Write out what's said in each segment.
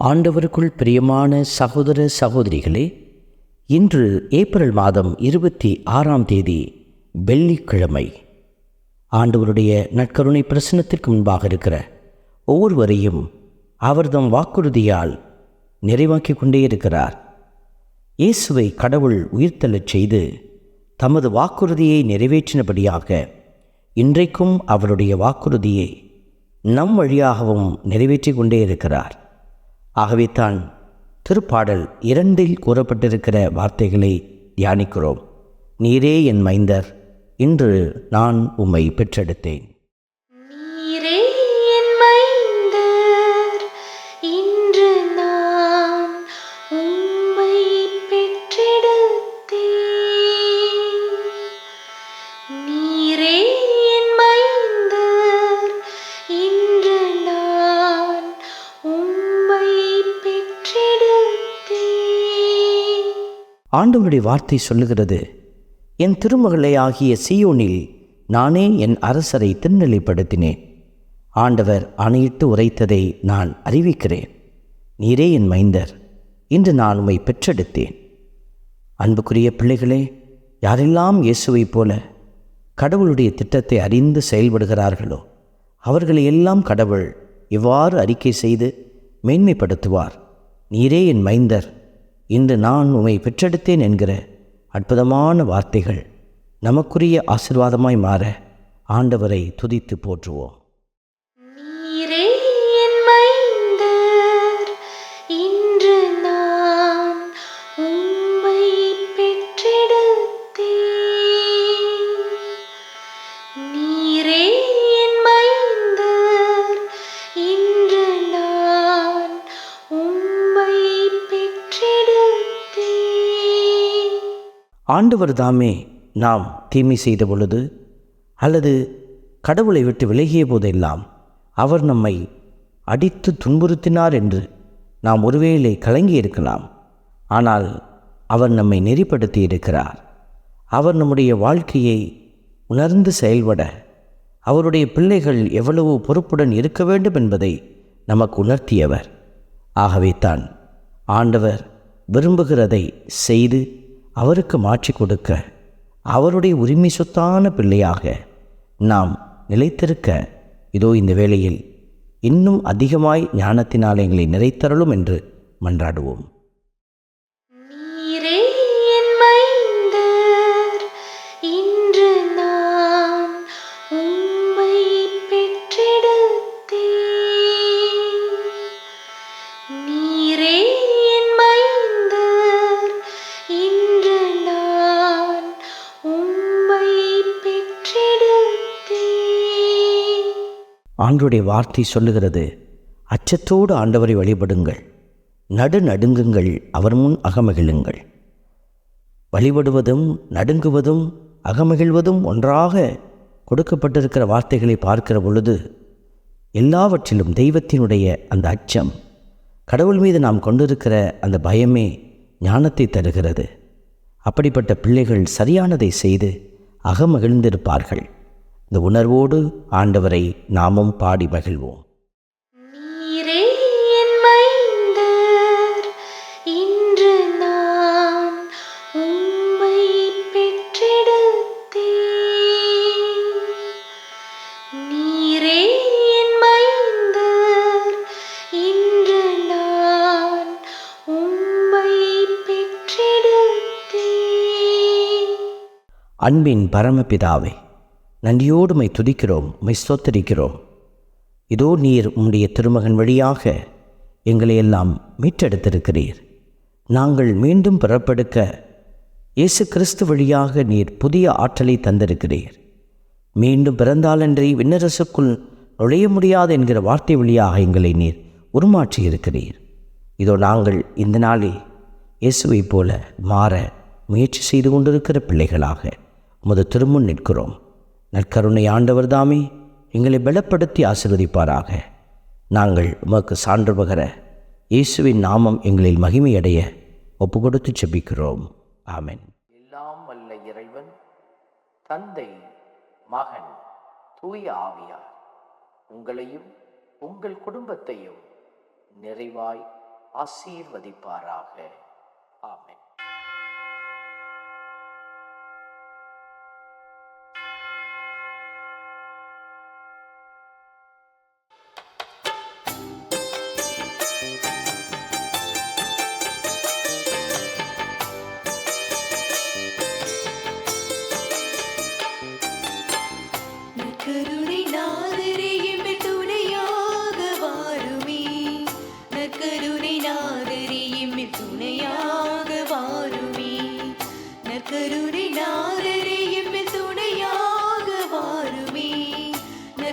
ஆண்டவருக்குள் பிரியமான சகோதர சகோதரிகளே இன்று ஏப்ரல் மாதம் இருபத்தி ஆறாம் தேதி வெள்ளிக்கிழமை. ஆண்டவருடைய நற்கருணை பிரசனத்திற்கு முன்பாக இருக்கிற ஒவ்வொருவரையும் அவர்தம் வாக்குறுதியால் நிறைவாக்கி கொண்டே இருக்கிறார். இயேசுவை கடவுள் உயிர்த்தெழச் செய்து தமது வாக்குறுதியை நிறைவேற்றினபடியாக இன்றைக்கும் அவருடைய வாக்குறுதியை நம் வழியாகவும் நிறைவேற்றி கொண்டே இருக்கிறார். ஆகவே தான் திருப்பாடல் இரண்டில் கூறப்பட்டிருக்கிற வார்த்தைகளை தியானிக்கிறோம். நீரே என் மைந்தர் இன்று நான் உம்மை பெற்றெடுத்தேன். ஆண்டவருடைய வார்த்தை சொல்லுகிறது என் திருமகளை ஆகிய சியோனில் நானே என் அரசரை திருநிலைப்படுத்தினேன். ஆண்டவர் அணையிட்டு உரைத்ததை நான் அறிவிக்கிறேன். நீரே என் மைந்தர். இன்று நான் உம்மை பெற்றெடுத்தேன். அன்புக்குரிய பிள்ளைகளே யாரெல்லாம் இயேசுவைப் போல கடவுளுடைய திட்டத்தை அறிந்து செயல்படுகிறார்களோ அவர்களை எல்லாம் கடவுள் இவ்வாறு அறிக்கை செய்து மேன்மைப்படுத்துவார். நீரே என் மைந்தர். இன்று நான் உம்மை பெற்றெடுத்தேன் என்கிற அற்புதமான வார்த்தைகள் நமக்குரிய ஆசிர்வாதமாய் மாற ஆண்டவரை துதித்து போற்றுவோம். ஆண்டவர் தாமே நாம் தீமை செய்த பொழுது அல்லது கடவுளை விட்டு விலகிய போதெல்லாம் அவர் நம்மை அடித்து துன்புறுத்தினார் என்று நாம் ஒருவேளை கலங்கி இருக்கலாம் ஆனால் அவர் நம்மை நெறிப்படுத்தி இருக்கிறார் அவர் நம்முடைய வாழ்க்கையை உணர்ந்து செயல்பட அவருடைய பிள்ளைகள் எவ்வளவு பொறுப்புடன் இருக்க வேண்டும் என்பதை நமக்கு உணர்த்தியவர். ஆகவே தான் ஆண்டவர் விரும்புகிறதை செய்து அவருக்கு மாற்றி கொடுக்க அவருடைய உரிமை சொத்தான பிள்ளையாக நாம் நிலைத்திருக்க இதோ இந்த வேளையில் இன்னும் அதிகமாய் ஞானத்தினால் எங்களை நிறைத்தரலும் என்று மன்றாடுவோம். ஆண்டுடைய வார்த்தை சொல்லுகிறது அச்சத்தோடு ஆண்டவரை வழிபடுங்கள் நடு நடுங்குங்கள் அவர் முன் அகமகிழுங்கள். வழிபடுவதும் நடுங்குவதும் அகமகிழ்வதும் ஒன்றாக கொடுக்கப்பட்டிருக்கிற வார்த்தைகளை பார்க்கிற பொழுது எல்லாவற்றிலும் தெய்வத்தினுடைய அந்த அச்சம் கடவுள் மீது நாம் கொண்டிருக்கிற அந்த பயமே ஞானத்தை தருகிறது. அப்படிப்பட்ட பிள்ளைகள் சரியானதை செய்து அகமகிழ்ந்திருப்பார்கள். இந்த உணர்வோடு ஆண்டவரை நாமும் பாடி மகிழ்வோம். அன்பின் பரமபிதாவே நன்றியோடு மை துதிக்கிறோம் மை ஸ்தோத்தரிக்கிறோம். இதோ நீர் உம்முடைய திருமகன் வழியாக எங்களை எல்லாம் மீட்டெடுத்திருக்கிறீர். நாங்கள் மீண்டும் பிறப்பெடுக்க இயேசு கிறிஸ்து வழியாக நீர் புதிய ஆற்றலை தந்திருக்கிறீர். மீண்டும் பிறந்தாலன்றி விண்ணரசுக்குள் நுழைய முடியாது என்கிற வார்த்தை வழியாக எங்களை நீர் உருமாற்றி இருக்கிறீர் இதோ நாங்கள் இந்த நாளில் இயேசுவைப் போல மாற முயற்சி செய்து கொண்டிருக்கிற பிள்ளைகளாக உமது திருமுன் நிற்கிறோம். நற்கருணை ஆண்டவர் தாமே எங்களை பலப்படுத்தி ஆசிர்வதிப்பாராக. நாங்கள் உமக்கு சான்று பகர இயேசுவின் நாமம் எங்களில் மகிமையடைய ஒப்பு கொடுத்து செபிக்கிறோம். ஆமென். எல்லாம் வல்ல இறைவன் தந்தை மகன் தூய ஆவியார் உங்களையும் உங்கள் குடும்பத்தையும் நிறைவாய் ஆசீர்வதிப்பாராக. ஆமென்.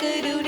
കരുണ